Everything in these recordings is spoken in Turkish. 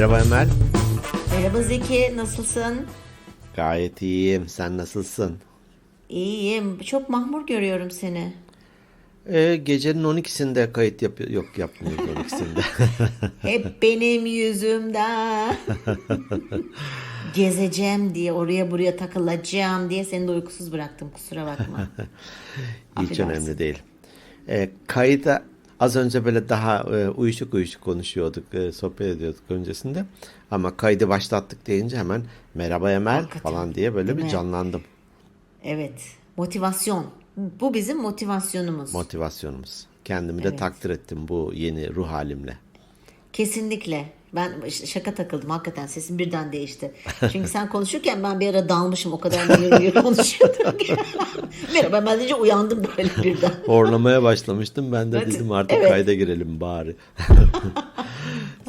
Merhaba Emel. Merhaba Zeki, nasılsın? Gayet iyiyim. Sen nasılsın? İyiyim. Çok mahmur görüyorum seni. Ee, gecenin 12'sinde kayıt yap yok yapmıyoruz 12'sinde. Hep benim yüzümden. Gezeceğim diye, oraya buraya takılacağım diye seni de uykusuz bıraktım. Kusura bakma. Hiç Affedersin. önemli değil. Ee, kayıta az önce böyle daha e, uyuşuk uyuşuk konuşuyorduk, e, sohbet ediyorduk öncesinde. Ama kaydı başlattık deyince hemen merhaba Emel Hakikaten. falan diye böyle Değil bir mi? canlandım. Evet, motivasyon. Bu bizim motivasyonumuz. Motivasyonumuz. Kendimi de Evet. takdir ettim bu yeni ruh halimle. Kesinlikle. Ben şaka takıldım hakikaten sesim birden değişti. Çünkü sen konuşurken ben bir ara dalmışım o kadar mırır konuşuyordum ki. Merhaba ben deyince uyandım böyle birden. Horlamaya başlamıştım. Ben de Evet, dedim artık evet. kayda girelim bari.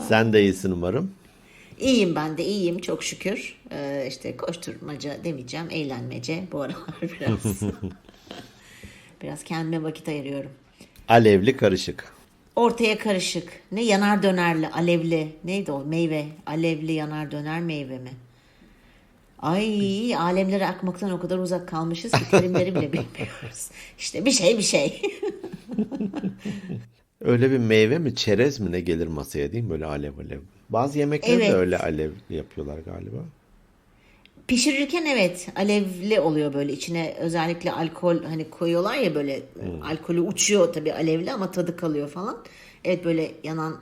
Sen de iyisin umarım. İyiyim ben de iyiyim çok şükür. Ee, işte koşturmaca demeyeceğim eğlenmece bu aralar biraz. biraz kendime vakit ayırıyorum. Alevli karışık. Ortaya karışık. Ne yanar dönerli, alevli. Neydi o? Meyve. Alevli yanar döner meyve mi? Ay alemlere akmaktan o kadar uzak kalmışız ki terimleri bile bilmiyoruz. İşte bir şey bir şey. Öyle bir meyve mi çerez mi ne gelir masaya değil mi böyle alev alev. Bazı yemekler de Evet. öyle alev yapıyorlar galiba. Pişirirken evet alevli oluyor böyle içine özellikle alkol hani koyuyorlar ya böyle alkolü uçuyor tabii alevli ama tadı kalıyor falan. Evet böyle yanan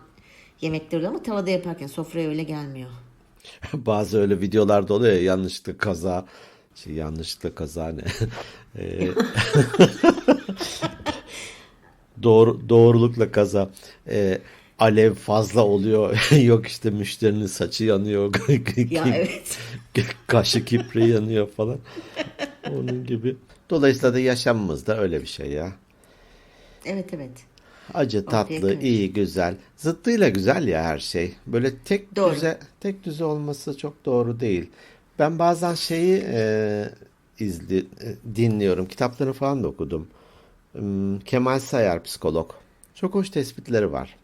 yemekler oluyor ama tavada yaparken sofraya öyle gelmiyor. Bazı öyle videolarda oluyor ya yanlışlıkla kaza şey yanlışlıkla kaza ne? Ee, Doğru, doğrulukla kaza. Ee, alev fazla oluyor. Yok işte müşterinin saçı yanıyor. Ya evet. Kaşı kipri yanıyor falan. Onun gibi. Dolayısıyla da yaşamımız da öyle bir şey ya. Evet evet. Acı, tatlı, karışık. iyi, güzel. Zıttıyla güzel ya her şey. Böyle tek Doğru. düze tek düze olması çok doğru değil. Ben bazen şeyi e, izli e, dinliyorum. Kitaplarını falan da okudum. Hmm, Kemal Sayar psikolog. Çok hoş tespitleri var.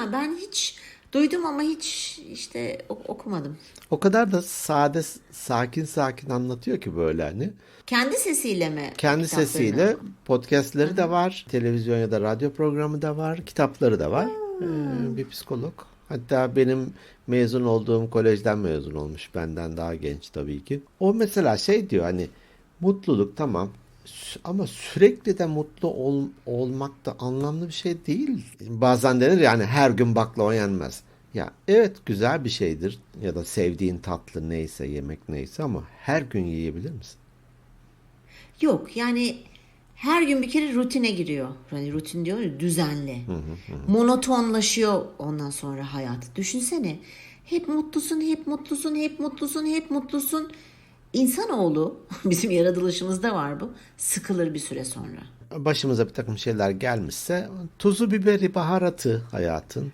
Ha ben hiç duydum ama hiç işte ok- okumadım. O kadar da sade, sakin sakin anlatıyor ki böyle hani. Kendi sesiyle mi? Kendi sesiyle podcastleri de var. Televizyon ya da radyo programı da var. Kitapları da var. Ee, bir psikolog. Hatta benim mezun olduğum kolejden mezun olmuş. Benden daha genç tabii ki. O mesela şey diyor hani mutluluk tamam ama sürekli de mutlu ol, olmak da anlamlı bir şey değil. Bazen denir yani her gün baklava yenmez. Ya evet güzel bir şeydir ya da sevdiğin tatlı neyse yemek neyse ama her gün yiyebilir misin? Yok yani her gün bir kere rutine giriyor. Hani rutin diyor ya düzenli. Monotonlaşıyor ondan sonra hayat. Düşünsene hep mutlusun, hep mutlusun, hep mutlusun, hep mutlusun. İnsanoğlu bizim yaratılışımızda var bu. Sıkılır bir süre sonra. başımıza bir takım şeyler gelmişse tuzu biberi baharatı hayatın.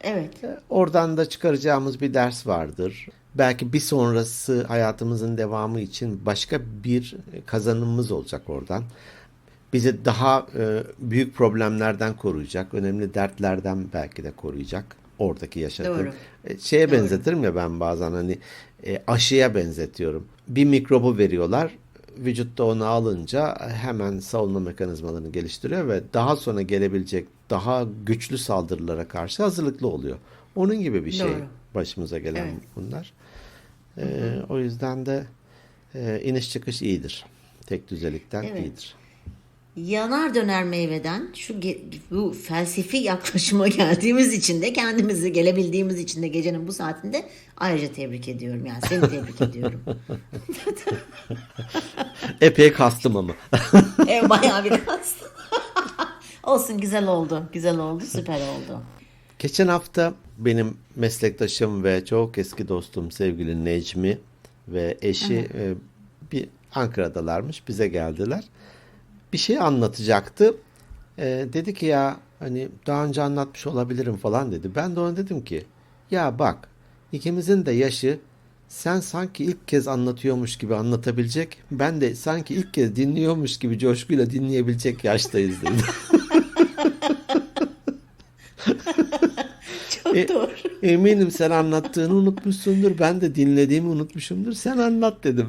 Evet. Oradan da çıkaracağımız bir ders vardır. Belki bir sonrası hayatımızın devamı için başka bir kazanımımız olacak oradan. Bizi daha e, büyük problemlerden koruyacak, önemli dertlerden belki de koruyacak oradaki yaşadığım. Doğru. E, Şeye benzetirim ya ben bazen hani e, aşıya benzetiyorum. Bir mikrobu veriyorlar. Vücutta onu alınca hemen savunma mekanizmalarını geliştiriyor ve daha sonra gelebilecek daha güçlü saldırılara karşı hazırlıklı oluyor. Onun gibi bir şey Doğru. başımıza gelen Evet. bunlar. E, o yüzden de e, iniş çıkış iyidir. Tek düzelikten Evet. iyidir. Yanar döner meyveden şu bu felsefi yaklaşıma geldiğimiz için de kendimizi gelebildiğimiz için de gecenin bu saatinde ayrıca tebrik ediyorum. Yani seni tebrik ediyorum. Epey kastım ama. Ev bayağı bir kastı. Olsun güzel oldu. Güzel oldu. Süper oldu. Geçen hafta benim meslektaşım ve çok eski dostum sevgili Necmi ve eşi e, bir Ankara'dalarmış bize geldiler. Bir şey anlatacaktı. E, dedi ki ya hani daha önce anlatmış olabilirim falan dedi. Ben de ona dedim ki ya bak ikimizin de yaşı sen sanki ilk kez anlatıyormuş gibi anlatabilecek. Ben de sanki ilk kez dinliyormuş gibi coşkuyla dinleyebilecek yaştayız dedim. Çok E- doğru. Eminim sen anlattığını unutmuşsundur. Ben de dinlediğimi unutmuşumdur. Sen anlat dedim.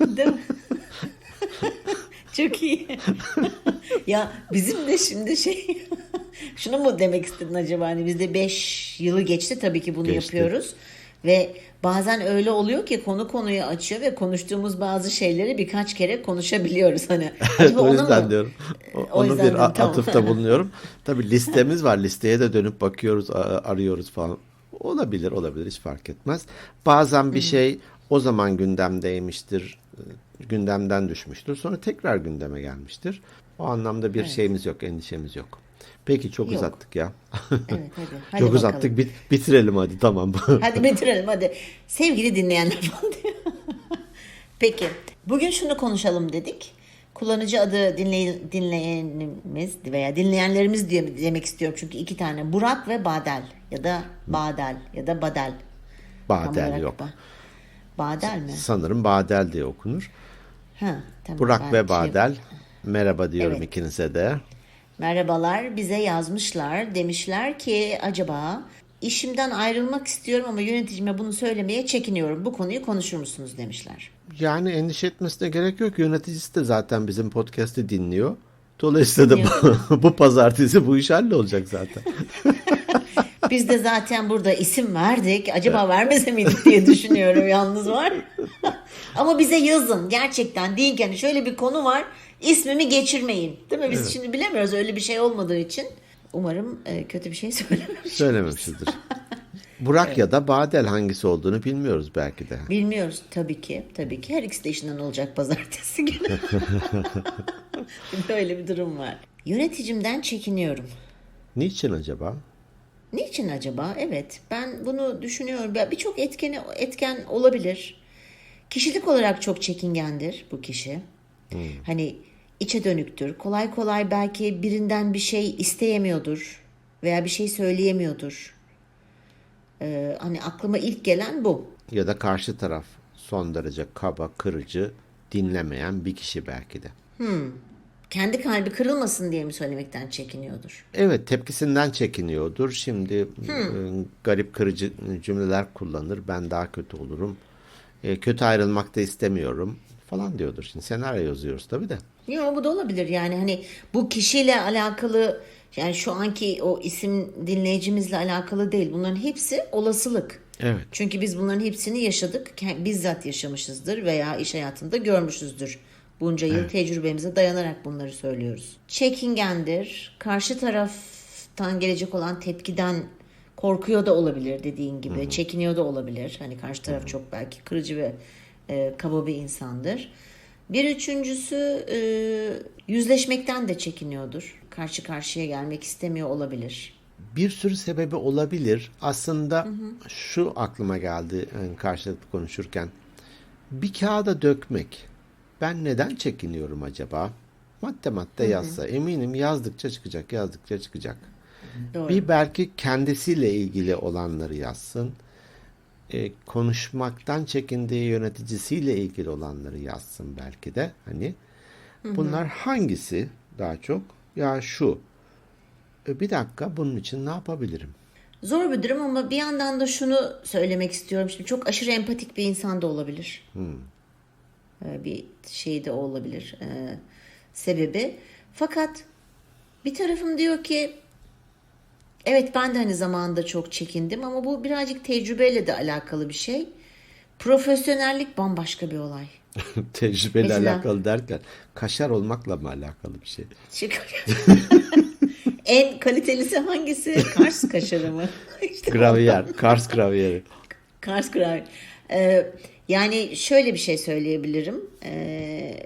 Değil mi? Çok iyi. ya bizim de şimdi şey şunu mu demek istedin acaba hani bizde 5 yılı geçti tabii ki bunu Geçti. yapıyoruz ve bazen öyle oluyor ki konu konuyu açıyor ve konuştuğumuz bazı şeyleri birkaç kere konuşabiliyoruz hani. O yüzden mı- diyorum. O- O Onu bir tamam. atıfta bulunuyorum. Tabii listemiz var. Listeye de dönüp bakıyoruz, arıyoruz falan. Olabilir, olabilir. Hiç fark etmez. Bazen bir şey o zaman gündemdeymiştir. E, Gündemden düşmüştür. Sonra tekrar gündeme gelmiştir. O anlamda bir şeyimiz yok, endişemiz yok. Peki çok Yok. uzattık ya. Evet hadi. hadi çok uzattık. Bit- bitirelim hadi tamam. Hadi bitirelim hadi. Sevgili dinleyenler. Peki. Bugün şunu konuşalım dedik. Kullanıcı adı dinley dinleyenimiz veya dinleyenlerimiz diye demek istiyorum. Çünkü iki tane. Burak ve Badel. Ya da Badel. Ya da Badel. Badel yok. ba- Badel mi? Sanırım Badel diye okunur. Ha, tamam. Burak ve belki. Badel. Merhaba diyorum Evet. ikinize de. Merhabalar bize yazmışlar. Demişler ki acaba işimden ayrılmak istiyorum ama yöneticime bunu söylemeye çekiniyorum. Bu konuyu konuşur musunuz demişler. Yani endişe etmesine gerek yok. Yöneticisi de zaten bizim podcast'i dinliyor. Dolayısıyla da bu, bu pazartesi bu iş hallolacak zaten. Biz de zaten burada isim verdik. Acaba vermese miydik diye düşünüyorum yalnız var. Ama bize yazın gerçekten. Deyin ki hani şöyle bir konu var. İsmimi geçirmeyin. Değil mi? Biz şimdi bilemiyoruz öyle bir şey olmadığı için. Umarım e, kötü bir şey söylememiş. Söylememişizdir. Burak ya da Badel hangisi olduğunu bilmiyoruz belki de. Bilmiyoruz tabii ki. Tabii ki her ikisi de işinden olacak pazartesi günü. Böyle bir durum var. Yöneticimden çekiniyorum. Niçin acaba? Niçin acaba? Evet, ben bunu düşünüyorum. Birçok etkeni etken olabilir. Kişilik olarak çok çekingendir bu kişi. Hani içe dönüktür. Kolay kolay belki birinden bir şey isteyemiyordur veya bir şey söyleyemiyordur. Ee, hani aklıma ilk gelen bu. Ya da karşı taraf son derece kaba, kırıcı, dinlemeyen bir kişi belki de. Kendi kalbi kırılmasın diye mi söylemekten çekiniyordur? Evet tepkisinden çekiniyordur. Şimdi e, garip kırıcı cümleler kullanır. Ben daha kötü olurum. E, kötü ayrılmak da istemiyorum falan diyordur. Şimdi senaryo yazıyoruz tabii de. Yok bu da olabilir yani hani bu kişiyle alakalı yani şu anki o isim dinleyicimizle alakalı değil. Bunların hepsi olasılık. Evet. Çünkü biz bunların hepsini yaşadık. Bizzat yaşamışızdır veya iş hayatında görmüşüzdür. Bunca yıl tecrübemize dayanarak bunları söylüyoruz. Çekingendir. Karşı taraftan gelecek olan tepkiden korkuyor da olabilir dediğin gibi. Çekiniyor da olabilir. Hani karşı taraf çok belki kırıcı ve e, kaba bir insandır. Bir üçüncüsü e, yüzleşmekten de çekiniyordur. Karşı karşıya gelmek istemiyor olabilir. Bir sürü sebebi olabilir. Aslında şu aklıma geldi yani karşılıklı konuşurken. Bir kağıda dökmek. Ben neden çekiniyorum acaba? Madde madde yazsa. Eminim yazdıkça çıkacak, yazdıkça çıkacak. Doğru. Bir belki kendisiyle ilgili olanları yazsın. E, konuşmaktan çekindiği yöneticisiyle ilgili olanları yazsın belki de. Hani bunlar hangisi daha çok? Ya şu. E, bir dakika bunun için ne yapabilirim? Zor bir durum ama bir yandan da şunu söylemek istiyorum. Şimdi çok aşırı empatik bir insan da olabilir. Ee, Bir şey de olabilir. ee, sebebi. Fakat bir tarafım diyor ki evet ben de hani zamanında çok çekindim ama bu birazcık tecrübeyle de alakalı bir şey. Profesyonellik bambaşka bir olay. Tecrübeyle Mesela- alakalı derken kaşar olmakla mı alakalı bir şey? En kalitelisi hangisi? Kars kaşarı mı? İşte Gravyer, Kars gravyeri. Kars Kral. Ee, yani şöyle bir şey söyleyebilirim. Ee,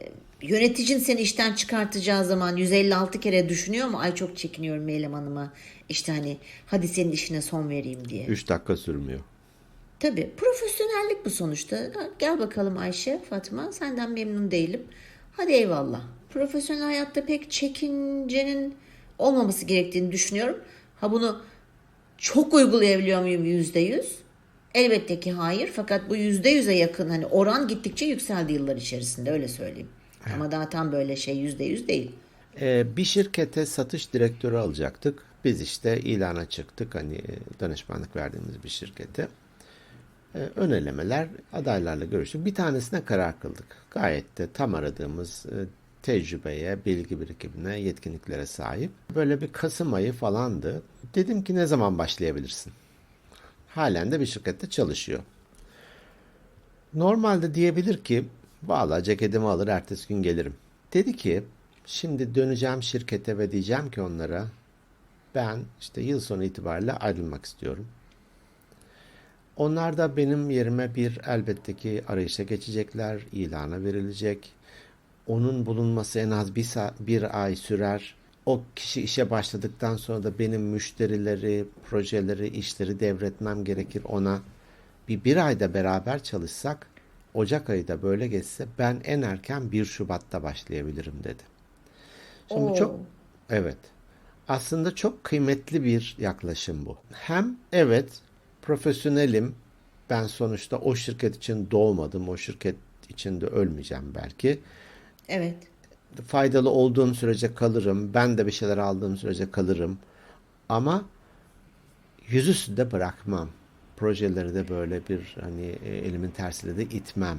yöneticin seni işten çıkartacağı zaman 156 kere düşünüyor mu? Ay çok çekiniyorum Meylem Hanım'a. İşte hani hadi senin işine son vereyim diye. 3 dakika sürmüyor. Tabii profesyonellik bu sonuçta. Gel bakalım Ayşe, Fatma senden memnun değilim. Hadi eyvallah. Profesyonel hayatta pek çekincenin olmaması gerektiğini düşünüyorum. Ha bunu çok uygulayabiliyor muyum yüzde yüz? Elbette ki hayır. Fakat bu yüzde yüze yakın hani oran gittikçe yükseldi yıllar içerisinde öyle söyleyeyim. Ama daha tam böyle şey yüzde yüz değil. Ee, bir şirkete satış direktörü alacaktık. Biz işte ilana çıktık hani e, danışmanlık verdiğimiz bir şirkete. E, ön elemeler adaylarla görüştük. Bir tanesine karar kıldık. Gayet de tam aradığımız e, tecrübeye, bilgi birikimine, yetkinliklere sahip. Böyle bir Kasım ayı falandı. Dedim ki ne zaman başlayabilirsin? Halen de bir şirkette çalışıyor. Normalde diyebilir ki valla ceketimi alır ertesi gün gelirim. Dedi ki şimdi döneceğim şirkete ve diyeceğim ki onlara ben işte yıl sonu itibariyle ayrılmak istiyorum. Onlar da benim yerime bir elbette ki arayışa geçecekler, ilana verilecek. Onun bulunması en az bir, bir ay sürer. O kişi işe başladıktan sonra da benim müşterileri, projeleri, işleri devretmem gerekir ona. Bir bir ayda beraber çalışsak, Ocak ayı da böyle geçse ben en erken 1 Şubat'ta başlayabilirim dedi. Şimdi Oo. çok evet. Aslında çok kıymetli bir yaklaşım bu. Hem evet profesyonelim. Ben sonuçta o şirket için doğmadım. O şirket için de ölmeyeceğim belki. Evet. Faydalı olduğum sürece kalırım. Ben de bir şeyler aldığım sürece kalırım. Ama yüzüstü de bırakmam. Projeleri de böyle bir hani e, elimin tersiyle de itmem.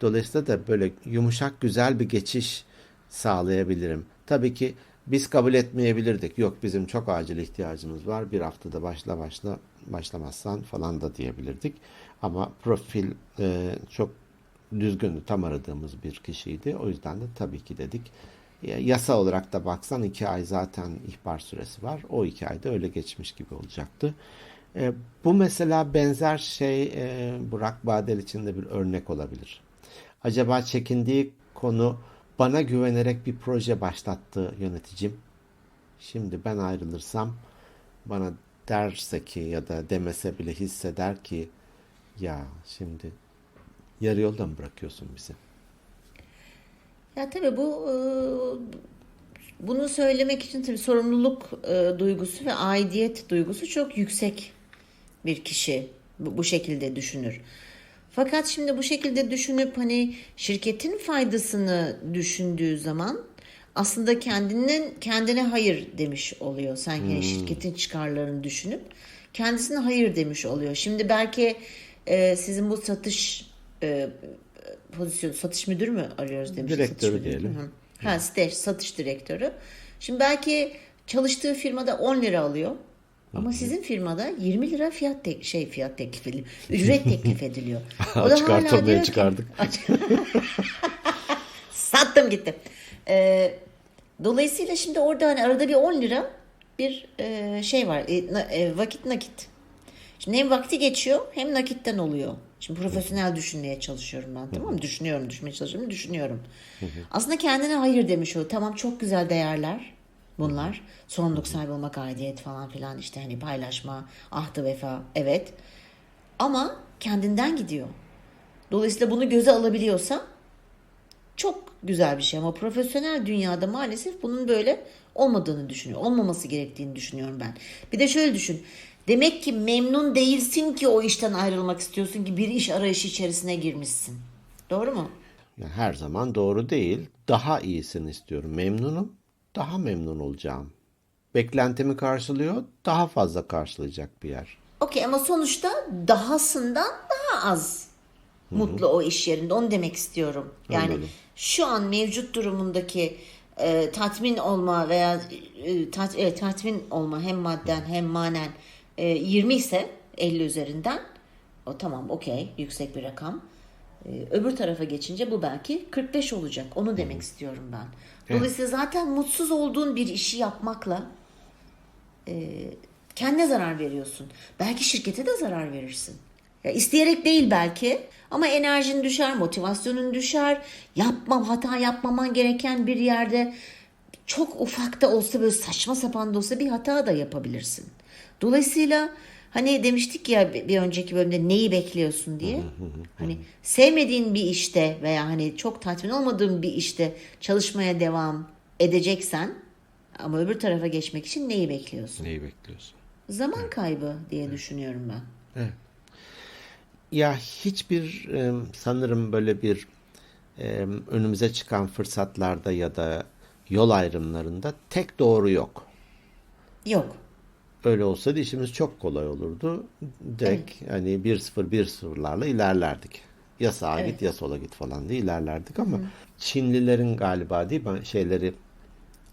Dolayısıyla da böyle yumuşak güzel bir geçiş sağlayabilirim. Tabii ki biz kabul etmeyebilirdik. Yok bizim çok acil ihtiyacımız var. Bir haftada başla başla başlamazsan falan da diyebilirdik. Ama profil e, çok düzgündü. Tam aradığımız bir kişiydi. O yüzden de tabii ki dedik. Ya- Yasa olarak da baksan iki ay zaten ihbar süresi var. O iki ayda öyle geçmiş gibi olacaktı. E, bu mesela benzer şey e, Burak Badel için de bir örnek olabilir. Acaba çekindiği konu bana güvenerek bir proje başlattı yöneticim. Şimdi ben ayrılırsam bana derse ki ya da demese bile hisseder ki ya şimdi yarı yolda mı bırakıyorsun bizi? Ya tabii bu e, bunu söylemek için tabii sorumluluk e, duygusu ve aidiyet duygusu çok yüksek bir kişi bu, şekilde düşünür. Fakat şimdi bu şekilde düşünüp hani şirketin faydasını düşündüğü zaman aslında kendinin kendine hayır demiş oluyor. Sanki hani şirketin çıkarlarını düşünüp kendisine hayır demiş oluyor. Şimdi belki e, sizin bu satış e, pozisyon satış müdürü mü arıyoruz demiş. Direktörü Satış müdürü. diyelim. Hı. Ha, staj, satış direktörü. Şimdi belki çalıştığı firmada 10 lira alıyor. Ama sizin firmada 20 lira fiyat tek şey fiyat teklif ediliyor. Ücret teklif ediliyor. O da hala diyor ki- çıkardık. Sattım gitti. Ee, dolayısıyla şimdi orada hani arada bir 10 lira bir e, şey var. E, na- e, vakit nakit. Şimdi hem vakti geçiyor hem nakitten oluyor. Şimdi profesyonel düşünmeye çalışıyorum ben tamam mı? Düşünüyorum, düşünmeye çalışıyorum, düşünüyorum. Aslında kendine hayır demiş o. Tamam çok güzel değerler bunlar. Sorumluluk sahibi olmak, aidiyet falan filan işte hani paylaşma, ahtı vefa. Evet. Ama kendinden gidiyor. Dolayısıyla bunu göze alabiliyorsa çok güzel bir şey ama profesyonel dünyada maalesef bunun böyle olmadığını düşünüyor. Olmaması gerektiğini düşünüyorum ben. Bir de şöyle düşün. Demek ki memnun değilsin ki o işten ayrılmak istiyorsun ki bir iş arayışı içerisine girmişsin. Doğru mu? Yani her zaman doğru değil. Daha iyisini istiyorum. Memnunum. Daha memnun olacağım. Beklentimi karşılıyor. Daha fazla karşılayacak bir yer. Okey ama sonuçta dahasından daha az mutlu o iş yerinde. Onu demek istiyorum. Yani Anladım. şu an mevcut durumundaki e, tatmin olma veya e, tat, evet, tatmin olma hem madden hem manen e, 20 ise 50 üzerinden o tamam okey yüksek bir rakam. E, öbür tarafa geçince bu belki 45 olacak. Onu demek istiyorum ben. Dolayısıyla zaten mutsuz olduğun bir işi yapmakla kendine zarar veriyorsun. Belki şirkete de zarar verirsin. Ya isteyerek değil belki ama enerjin düşer, motivasyonun düşer. Yapmam, hata yapmaman gereken bir yerde çok ufak da olsa böyle saçma sapan da olsa bir hata da yapabilirsin. Dolayısıyla hani demiştik ya bir önceki bölümde neyi bekliyorsun diye. Hani sevmediğin bir işte veya hani çok tatmin olmadığın bir işte çalışmaya devam edeceksen ama öbür tarafa geçmek için neyi bekliyorsun? Neyi bekliyorsun? Zaman kaybı diye düşünüyorum ben. Ya hiçbir sanırım böyle bir önümüze çıkan fırsatlarda ya da yol ayrımlarında tek doğru yok. Yok. Öyle olsaydı işimiz çok kolay olurdu. Direkt hani 1-0 1-0'larla ilerlerdik. Ya sağa Evet. git ya sola git falan diye ilerlerdik ama Çinlilerin galiba değil mi şeyleri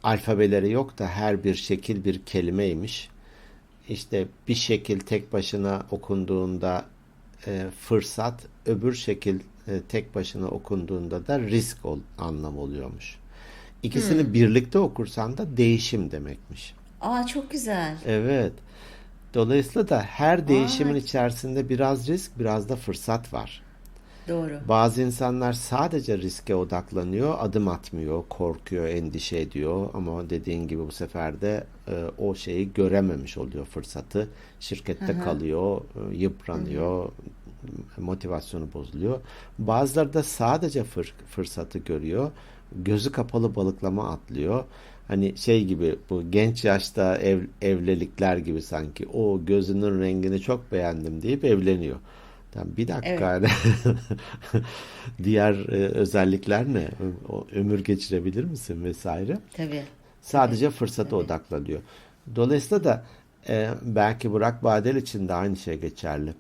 alfabeleri yok da her bir şekil bir kelimeymiş. İşte bir şekil tek başına okunduğunda e, fırsat, öbür şekil e, tek başına okunduğunda da risk ol, anlam oluyormuş. İkisini birlikte okursan da değişim demekmiş. Aa çok güzel. Evet. Dolayısıyla da her değişimin içerisinde biraz risk, biraz da fırsat var. Doğru. Bazı insanlar sadece riske odaklanıyor, adım atmıyor, korkuyor, endişe ediyor ama dediğin gibi bu sefer de e, o şeyi görememiş oluyor fırsatı. Şirkette kalıyor, e, yıpranıyor, motivasyonu bozuluyor. Bazıları da sadece fır- fırsatı görüyor, gözü kapalı balıklama atlıyor. Hani şey gibi bu genç yaşta ev, evlilikler gibi sanki o gözünün rengini çok beğendim deyip evleniyor. Tamam, bir dakika. Diğer e, özellikler ne? O, ömür geçirebilir misin vesaire? Tabii. Sadece fırsata odaklanıyor. Dolayısıyla da e, belki Burak Badel için de aynı şey geçerli.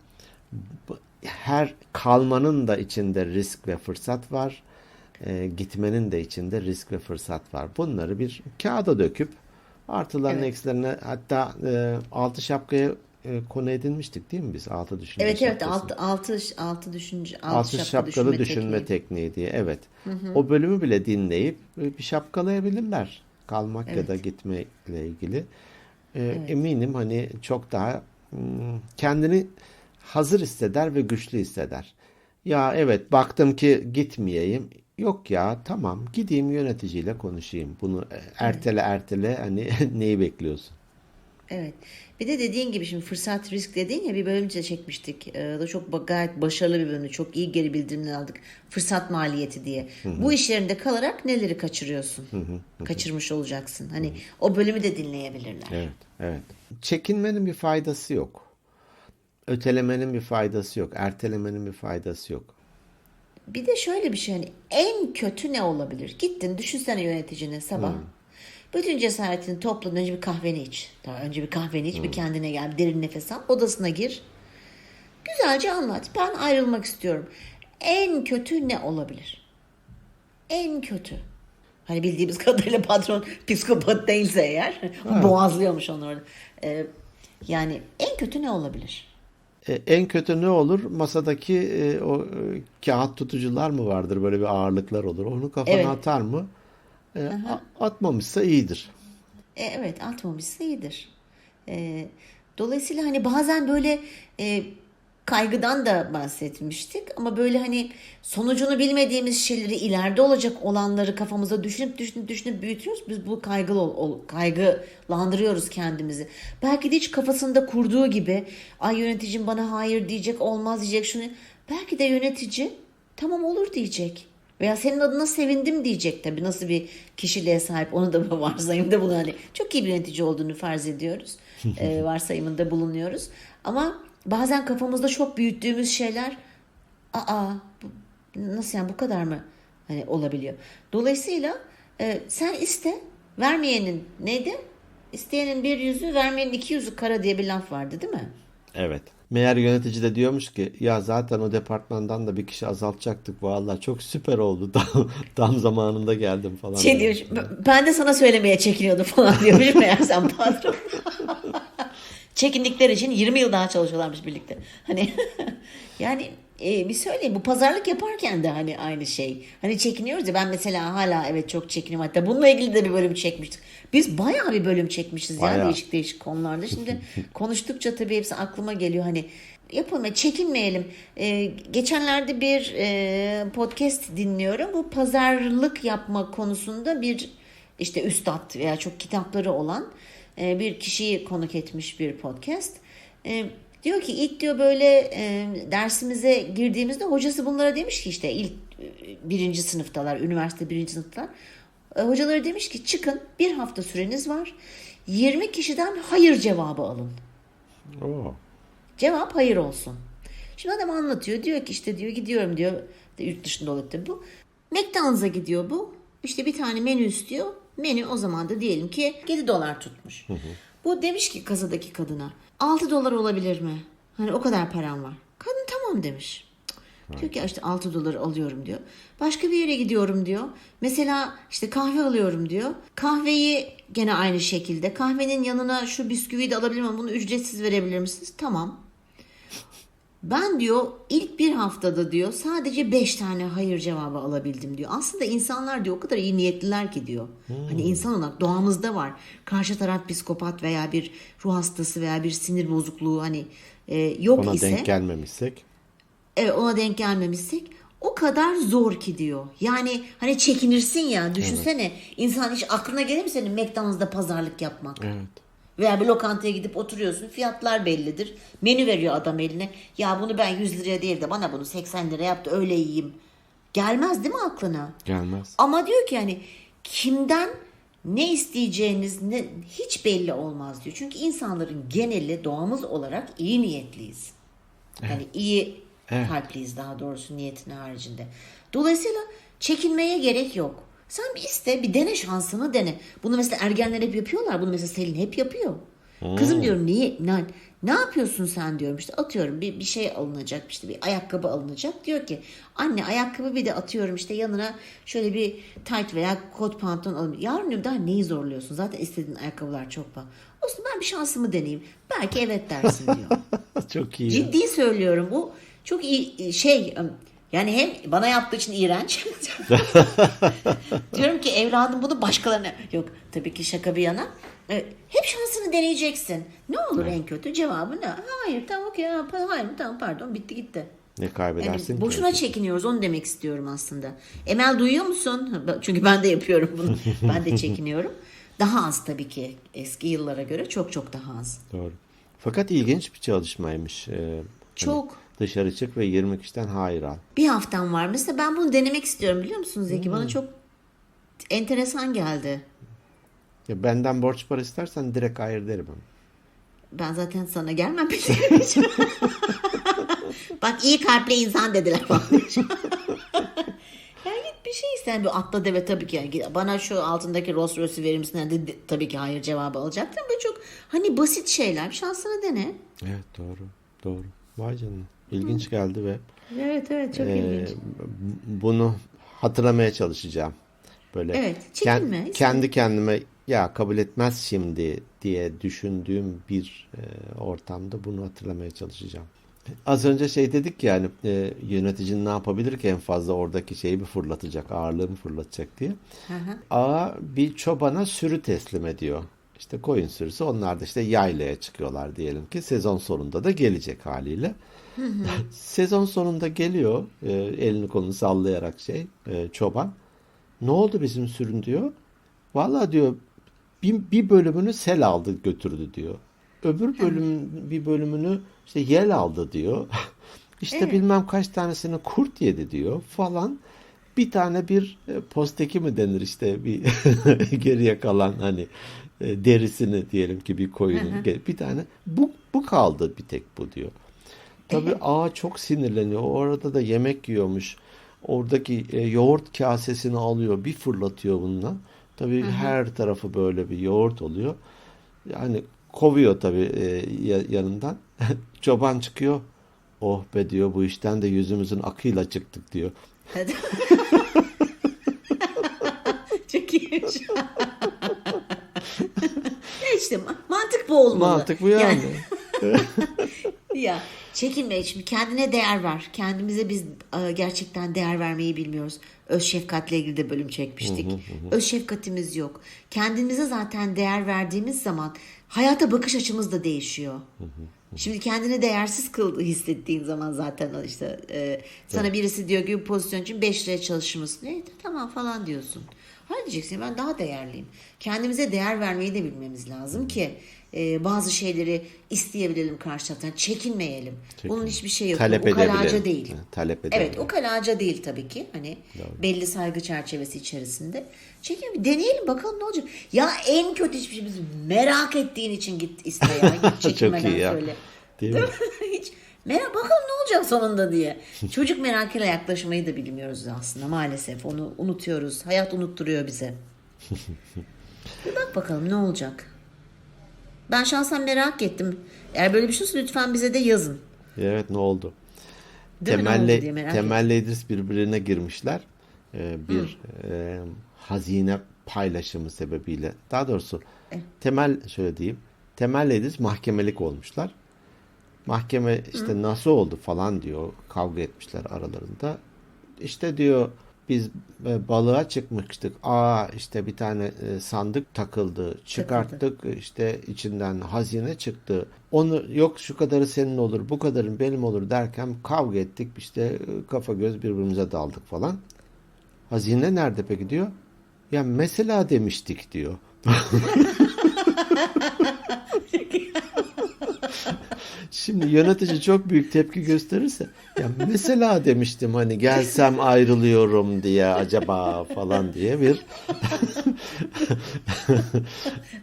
Her kalmanın da içinde risk ve fırsat var. E, gitmenin de içinde risk ve fırsat var. Bunları bir kağıda döküp artılarını Evet. eksilerini hatta e, altı şapkaya e, konu edinmiştik değil mi biz? Altı düşünce Evet evet altı, altı, altı düşünce altı, Altı şapka şapkalı düşünme, düşünme, tekniği. tekniği diye evet. O bölümü bile dinleyip e, bir şapkalayabilirler. Kalmak ya da gitmekle ilgili. E, Eminim hani çok daha hmm, kendini hazır hisseder ve güçlü hisseder. Ya evet baktım ki gitmeyeyim. Yok ya tamam gideyim yöneticiyle konuşayım. Bunu e, ertele ertele hani neyi bekliyorsun? Evet. Bir de dediğin gibi şimdi fırsat risk dediğin ya bir bölümce çekmiştik. Ee, da çok gayet başarılı bir bölümdü. Çok iyi geri bildirimler aldık. Fırsat maliyeti diye. Bu iş yerinde kalarak neleri kaçırıyorsun? Kaçırmış olacaksın. Hani o bölümü de dinleyebilirler. Evet, evet. Çekinmenin bir faydası yok. Ötelemenin bir faydası yok. Ertelemenin bir faydası yok. Bir de şöyle bir şey hani en kötü ne olabilir? Gittin düşünsene yöneticine sabah. Bütün cesaretini topladın önce bir kahveni iç. Tamam, önce bir kahveni iç bir kendine gel derin nefes al odasına gir. Güzelce anlat ben ayrılmak istiyorum. En kötü ne olabilir? En kötü. Hani bildiğimiz kadarıyla patron psikopat değilse eğer boğazlıyormuş onu orada. Ee, yani en kötü ne olabilir? E, en kötü ne olur? Masadaki e, o e, kağıt tutucular mı vardır? Böyle bir ağırlıklar olur. Onu kafana Evet. atar mı? E, a- atmamışsa iyidir. E, evet atmamışsa iyidir. E, dolayısıyla hani bazen böyle e, kaygıdan da bahsetmiştik ama böyle hani sonucunu bilmediğimiz şeyleri ileride olacak olanları kafamıza düşünüp düşünüp düşünüp büyütüyoruz. Biz bu kaygılı ol, kaygılandırıyoruz kendimizi. Belki de hiç kafasında kurduğu gibi ay yöneticim bana hayır diyecek olmaz diyecek şunu. Belki de yönetici tamam olur diyecek. Veya senin adına sevindim diyecek tabii nasıl bir kişiliğe sahip onu da varsayımda bunu hani çok iyi bir yönetici olduğunu farz ediyoruz. Ee, varsayımında bulunuyoruz. Ama bazen kafamızda çok büyüttüğümüz şeyler aa nasıl yani bu kadar mı hani olabiliyor. Dolayısıyla e, sen iste vermeyenin neydi? İsteyenin bir yüzü vermeyenin iki yüzü kara diye bir laf vardı değil mi? Evet. Meğer yönetici de diyormuş ki ya zaten o departmandan da bir kişi azaltacaktık. Vallahi çok süper oldu. Tam, tam zamanında geldim falan. Şey diyor. ben de sana söylemeye çekiniyordum falan diyormuş meğersem patron. Çekindikleri için 20 yıl daha çalışıyorlarmış birlikte. Hani yani e, bir söyleyeyim bu pazarlık yaparken de hani aynı şey. Hani çekiniyoruz ya ben mesela hala evet çok çekiniyorum. Hatta bununla ilgili de bir bölüm çekmiştik. Biz bayağı bir bölüm çekmişiz ya Bayağı. değişik değişik konularda. Şimdi konuştukça tabii hepsi aklıma geliyor. Hani yapalım çekinmeyelim. Ee, geçenlerde bir e, podcast dinliyorum. Bu pazarlık yapma konusunda bir işte üstad veya çok kitapları olan e, bir kişiyi konuk etmiş bir podcast. E, diyor ki ilk diyor böyle e, dersimize girdiğimizde hocası bunlara demiş ki işte ilk e, birinci sınıftalar, üniversite birinci sınıftalar. E, hocaları demiş ki çıkın bir hafta süreniz var. 20 kişiden hayır cevabı alın. Oo. Cevap hayır olsun. Şimdi adam anlatıyor. Diyor ki işte diyor gidiyorum diyor. Yurt dışında olup bu. McDonald's'a gidiyor bu. İşte bir tane menü istiyor. Menü o zaman da diyelim ki 7 dolar tutmuş. Bu demiş ki kasadaki kadına 6 dolar olabilir mi? Hani o kadar param var. Kadın tamam demiş. Cık. Diyor ki işte 6 dolar alıyorum diyor. Başka bir yere gidiyorum diyor. Mesela işte kahve alıyorum diyor. Kahveyi gene aynı şekilde. Kahvenin yanına şu bisküviyi de alabilir miyim? Bunu ücretsiz verebilir misiniz? Tamam. Ben diyor ilk bir haftada diyor sadece beş tane hayır cevabı alabildim diyor. Aslında insanlar diyor o kadar iyi niyetliler ki diyor. Hani insan olarak doğamızda var. Karşı taraf psikopat veya bir ruh hastası veya bir sinir bozukluğu hani e, yok Ona ise denk gelmemişsek. evet, ona denk gelmemişsek o kadar zor ki diyor. Yani hani çekinirsin ya düşünsene insan hiç aklına gelir mi senin McDonald's'da pazarlık yapmak? Evet. Veya bir lokantaya gidip oturuyorsun fiyatlar bellidir. Menü veriyor adam eline. Ya bunu ben 100 liraya değil de bana bunu 80 lira yaptı öyle yiyeyim. Gelmez değil mi aklına? Gelmez. Ama diyor ki hani kimden ne isteyeceğiniz ne, hiç belli olmaz diyor. Çünkü insanların geneli doğamız olarak iyi niyetliyiz. Yani iyi Evet. kalpliyiz daha doğrusu niyetin haricinde. Dolayısıyla çekinmeye gerek yok. Sen bir iste, bir dene şansını dene. Bunu mesela ergenler hep yapıyorlar. Bunu mesela Selin hep yapıyor. Kızım diyorum niye, ne, ne yapıyorsun sen diyorum işte atıyorum bir, bir şey alınacak işte bir ayakkabı alınacak. Diyor ki anne ayakkabı bir de atıyorum işte yanına şöyle bir tight veya kot pantolon alayım. Yavrum diyorum daha neyi zorluyorsun zaten istediğin ayakkabılar çok pahalı. Olsun ben bir şansımı deneyeyim. Belki evet dersin diyor. Çok iyi. ya. Ciddi söylüyorum bu çok iyi şey yani hem bana yaptığı için iğrenç. Diyorum ki evladım bunu başkalarına yok tabii ki şaka bir yana. E, hep şansını deneyeceksin. Ne olur en kötü cevabı ne? Hayır tamam okey hayır tamam pardon bitti gitti. Ne Yani kaybedersin ki? boşuna çekiniyoruz onu demek istiyorum aslında. Emel duyuyor musun? Çünkü ben de yapıyorum bunu. ben de çekiniyorum. Daha az tabii ki eski yıllara göre çok çok daha az. Doğru. Fakat ilginç bir çalışmaymış. Ee, hani Çok. Dışarı çık ve 20 kişiden hayır al. Bir haftam var. Mesela ben bunu denemek istiyorum biliyor musunuz Zeki? Hmm. Bana çok enteresan geldi. Ya benden borç para istersen direkt hayır derim. Ben zaten sana gelmem için. Bak iyi kalpli insan dediler bana. ya git bir şey isten bir atla deve tabii ki. Yani bana şu altındaki Rolls Royce'u verir misin? Yani de- tabii ki hayır cevabı alacaktım. Böyle çok hani basit şeyler. Şansını dene. Evet doğru. Doğru. Vay canına. İlginç geldi ve Evet evet çok e, bunu hatırlamaya çalışacağım. Böyle Evet, çekinme. kendi kendime ya kabul etmez şimdi diye düşündüğüm bir e, ortamda bunu hatırlamaya çalışacağım. Az önce şey dedik yani e, yöneticinin ne yapabilir ki en fazla oradaki şeyi bir fırlatacak, ağırlığı mı fırlatacak diye. Hı hı. Ağa bir çobana sürü teslim ediyor. İşte koyun sürüsü onlar da işte yaylaya çıkıyorlar diyelim ki sezon sonunda da gelecek haliyle. Sezon sonunda geliyor e, elini kolunu sallayarak şey e, çoban. Ne oldu bizim sürün diyor. Vallahi diyor bir, bir bölümünü sel aldı götürdü diyor. Öbür bölüm bir bölümünü işte yel aldı diyor. İşte Evet. bilmem kaç tanesini kurt yedi diyor falan. Bir tane bir e, posteki mi denir işte bir geriye kalan hani e, derisini diyelim ki bir koyunun bir tane bu bu kaldı bir tek bu diyor. Tabii ağa çok sinirleniyor. O arada da yemek yiyormuş. Oradaki e, yoğurt kasesini alıyor, bir fırlatıyor bununla. Tabii her tarafı böyle bir yoğurt oluyor. Yani kovuyor tabii e, ya- yanından. Çoban çıkıyor. Oh be diyor bu işten de yüzümüzün akıyla çıktık diyor. Çok iyiymiş. ya işte mantık bu olmalı. Mantık bu yani. ya çekinme şimdi kendine değer ver. Kendimize biz e, gerçekten değer vermeyi bilmiyoruz. Öz şefkatle ilgili de bölüm çekmiştik. Öz şefkatimiz yok. Kendimize zaten değer verdiğimiz zaman hayata bakış açımız da değişiyor. Şimdi kendini değersiz kıl hissettiğin zaman zaten işte e, sana birisi diyor ki bu pozisyon için 5 liraya çalışır mısın? E, tamam falan diyorsun. Hayır diyeceksin ben daha değerliyim. Kendimize değer vermeyi de bilmemiz lazım ki e, bazı şeyleri isteyebilelim karşı taraftan. Çekinmeyelim. Bunun hiçbir şey yok. Talep o kalaca değil. Ha, talep Evet edebilelim. o kalaca değil tabii ki. Hani belli saygı çerçevesi içerisinde. Çekin deneyelim bakalım ne olacak. Ya en kötü hiçbir şey biz merak ettiğin için git iste ya. Git Çok çekinmeden iyi ya. söyle. Değil mi? Hiç merak bakalım ne olacak sonunda diye. Çocuk merakıyla yaklaşmayı da bilmiyoruz aslında maalesef. Onu unutuyoruz. Hayat unutturuyor bize. Bir bak bakalım ne olacak. Ben şahsen merak ettim. Eğer böyle bir şey olsa lütfen bize de yazın. Evet ne oldu? Değil mi? Ne oldu Temelli, diye merak Temelli İdris birbirine girmişler. Ee, bir e, hazine paylaşımı sebebiyle. Daha doğrusu Temel şöyle diyeyim. Temel İdris mahkemelik olmuşlar. Mahkeme işte nasıl oldu falan diyor. Kavga etmişler aralarında. İşte diyor biz e, balığa çıkmıştık. Aa işte bir tane e, sandık takıldı. Çıkarttık işte içinden hazine çıktı. Onu yok şu kadarı senin olur, bu kadarın benim olur derken kavga ettik. İşte e, kafa göz birbirimize daldık falan. Hazine nerede peki diyor. Ya mesela demiştik diyor. Şimdi yönetici çok büyük tepki gösterirse ya mesela demiştim hani gelsem ayrılıyorum diye acaba falan diye bir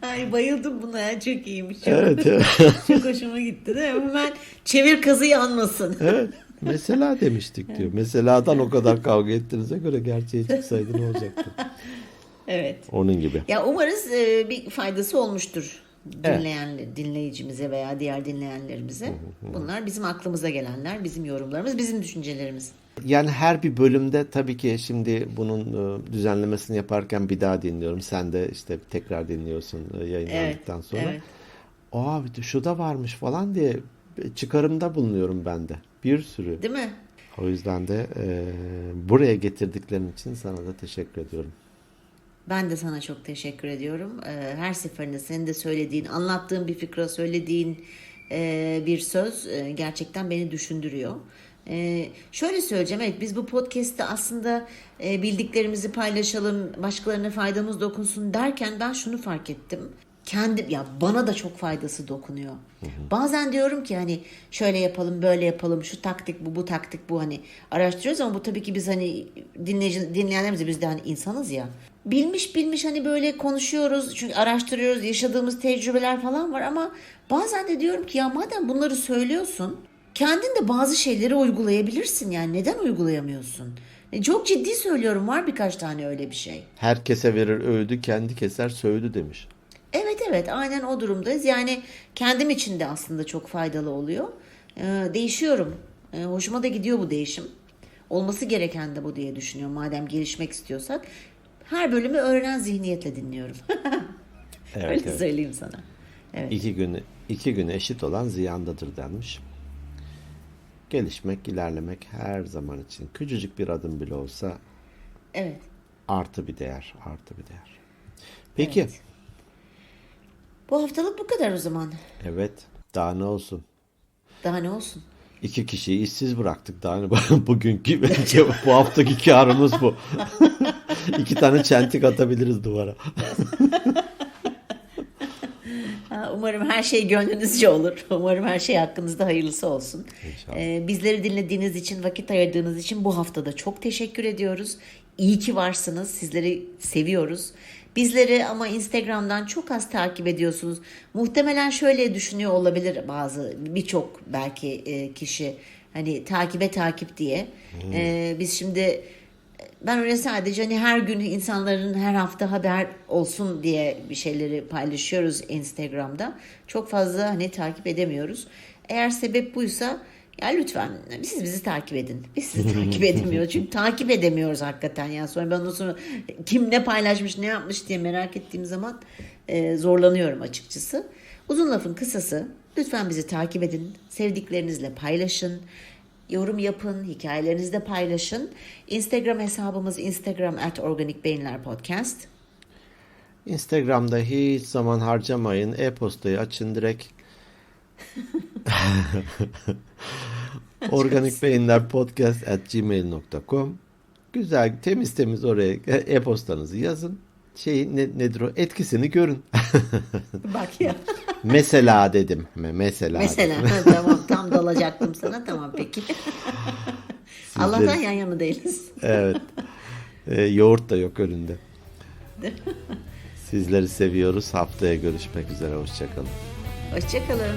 Ay bayıldım buna ya çok iyiymiş. Çok, evet, evet, çok hoşuma gitti değil mi? Hemen çevir kazı yanmasın. evet. mesela demiştik diyor. Meseladan o kadar kavga ettiğinize göre gerçeği çıksaydı ne olacaktı? Evet. Onun gibi. Ya umarız e, bir faydası olmuştur dinleyen dinleyicimize veya diğer dinleyenlerimize. Bunlar bizim aklımıza gelenler, bizim yorumlarımız, bizim düşüncelerimiz. Yani her bir bölümde tabii ki şimdi bunun e, düzenlemesini yaparken bir daha dinliyorum. Sen de işte tekrar dinliyorsun e, yayınlandıktan Evet, sonra. evet. Aa şu da varmış falan diye çıkarımda bulunuyorum ben de. Bir sürü. Değil mi? O yüzden de e, buraya getirdiklerin için sana da teşekkür ediyorum. Ben de sana çok teşekkür ediyorum. Ee, Her seferinde senin de söylediğin, anlattığın bir fikra söylediğin e, bir söz e, gerçekten beni düşündürüyor. Ee, Şöyle söyleyeceğim, evet biz bu podcast'te aslında e, bildiklerimizi paylaşalım, başkalarına faydamız dokunsun derken ben şunu fark ettim. Kendim ya bana da çok faydası dokunuyor. Bazen diyorum ki hani şöyle yapalım, böyle yapalım, şu taktik bu, bu taktik bu hani araştırıyoruz ama bu tabii ki biz hani dinleyici dinleyenlerimiz biz de hani insanız ya. Bilmiş bilmiş hani böyle konuşuyoruz çünkü araştırıyoruz, yaşadığımız tecrübeler falan var ama bazen de diyorum ki ya madem bunları söylüyorsun, kendin de bazı şeyleri uygulayabilirsin yani neden uygulayamıyorsun? E, Çok ciddi söylüyorum var birkaç tane öyle bir şey. Herkese verir öğüdü, kendi keser söğüdü demiş. Evet evet aynen o durumdayız. Yani kendim için de aslında çok faydalı oluyor. Ee, değişiyorum. Ee, hoşuma da gidiyor bu değişim. Olması gereken de bu diye düşünüyorum. Madem gelişmek istiyorsak. Her bölümü öğrenen zihniyetle dinliyorum. Evet, Öyle evet. söyleyeyim sana. Evet. İki gün, iki gün eşit olan ziyandadır denmiş. Gelişmek, ilerlemek her zaman için küçücük bir adım bile olsa Evet. artı bir değer, artı bir değer. Peki, Evet. Bu haftalık bu kadar o zaman. evet, daha ne olsun? Daha ne olsun? İki kişiyi işsiz bıraktık. Daha ne bugünkü bu haftaki karımız bu. İki tane çentik atabiliriz duvara. Umarım her şey gönlünüzce olur. Umarım her şey hakkınızda hayırlısı olsun. İnşallah. Ee, bizleri dinlediğiniz için, vakit ayırdığınız için bu haftada çok teşekkür ediyoruz. İyi ki varsınız. Sizleri seviyoruz. Bizleri ama Instagram'dan çok az takip ediyorsunuz. Muhtemelen şöyle düşünüyor olabilir bazı birçok belki e, kişi hani takibe takip diye. Ee, biz şimdi ben öyle sadece hani her gün insanların her hafta haber olsun diye bir şeyleri paylaşıyoruz Instagram'da. Çok fazla hani takip edemiyoruz. Eğer sebep buysa ya lütfen siz bizi takip edin. Biz sizi takip edemiyoruz. Çünkü takip edemiyoruz hakikaten. Yani sonra ben ondan sonra kim ne paylaşmış ne yapmış diye merak ettiğim zaman e, zorlanıyorum açıkçası. Uzun lafın kısası lütfen bizi takip edin. Sevdiklerinizle paylaşın. Yorum yapın, hikayelerinizi de paylaşın. Instagram hesabımız Instagram at Organik Beyinler Podcast. Instagram'da hiç zaman harcamayın. E-postayı açın direkt. Organik Beyinler Podcast at gmail.com Güzel, temiz temiz oraya e-postanızı yazın. Şey ne, nedir o? Etkisini görün. Bak ya. Mesela dedim. Me- Mesela. Mesela dedim. ha, tamam tam dalacaktım sana tamam peki. Allah'tan yan yana değiliz. Evet. Ee, yoğurt da yok önünde. Sizleri seviyoruz. Haftaya görüşmek üzere. Hoşçakalın. Hoşçakalın.